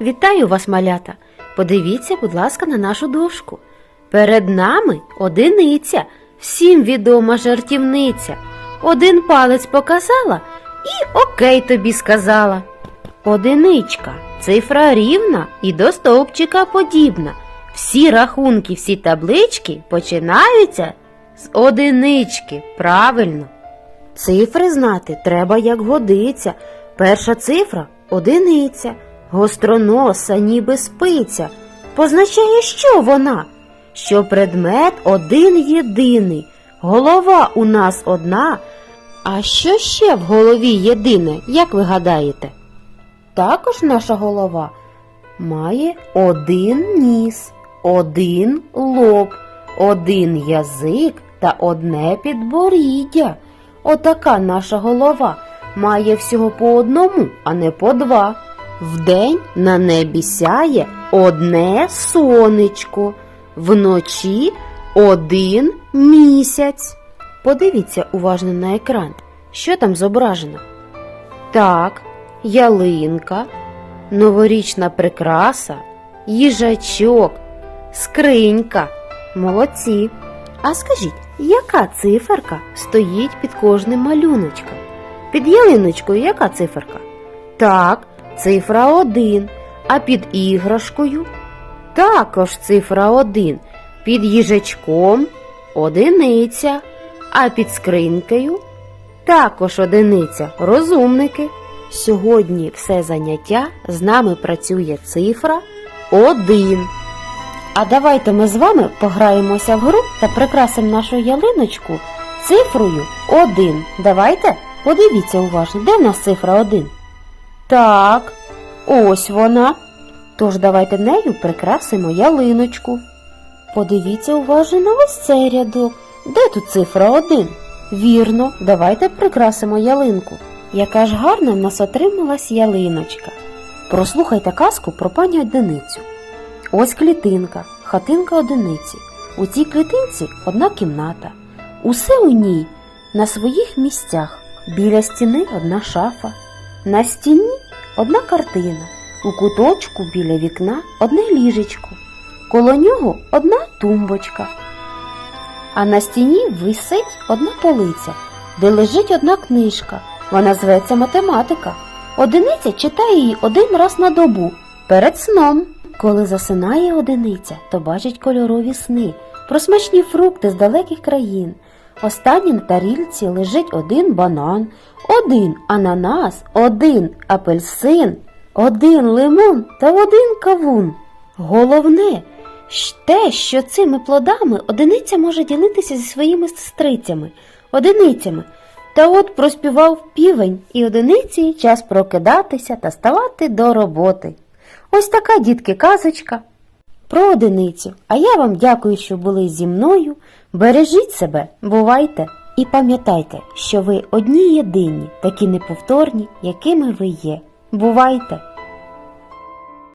Вітаю вас, малята! Подивіться, будь ласка, на нашу дошку. Перед нами одиниця, всім відома жартівниця. Один палець показала і окей тобі сказала. Одиничка цифра рівна і до стовпчика подібна. Всі рахунки, всі таблички починаються з одинички. Правильно. Цифри знати треба як годиться. Перша цифра одиниця, гостроноса, ніби спиця. Позначає, що вона? Що предмет один єдиний, голова у нас одна. А що ще в голові єдине, як ви гадаєте? Також наша голова має один ніс, один лоб, один язик та одне підборіддя. Отака наша голова має всього по одному, а не по два. Вдень на небі сяє одне сонечко, вночі один місяць. Подивіться уважно на екран, що там зображено. Так, ялинка, новорічна прикраса, їжачок, скринька. Молодці. А скажіть, яка циферка стоїть під кожним малюночком? Під ялиночкою яка циферка? Так, цифра 1. А під іграшкою? Також цифра 1. Під їжачком одиниця. А під скринькою також одиниця. Розумники. Сьогодні все заняття з нами працює цифра 1. А давайте ми з вами пограємося в гру та прикрасимо нашу ялиночку цифрою 1. Давайте подивіться уважно, де в нас цифра 1? Так, ось вона. Тож давайте нею прикрасимо ялиночку. Подивіться уважно на ось цей рядок. Де тут цифра 1? Вірно, давайте прикрасимо ялинку. Яка ж гарна в нас отрималась ялиночка. Прослухайте казку про пані одиницю. Ось клітинка, хатинка одиниці. У цій клітинці одна кімната. Усе у ній на своїх місцях. Біля стіни одна шафа. На стіні одна картина. У куточку біля вікна одне ліжечко. Коло нього одна тумбочка. А на стіні висить одна полиця, де лежить одна книжка. Вона зветься математика. Одиниця читає її один раз на добу перед сном. Коли засинає одиниця, то бачить кольорові сни про смачні фрукти з далеких країн. Останній на тарілці лежить один банан, один ананас, один апельсин, один лимон та один кавун. Головне те, що цими плодами одиниця може ділитися зі своїми сестрицями, одиницями. Та от проспівав півень, і одиниці час прокидатися та ставати до роботи. Ось така, дітки, казочка про одиницю. А я вам дякую, що були зі мною. Бережіть себе, бувайте і пам'ятайте, що ви одні єдині, такі неповторні, якими ви є. Бувайте!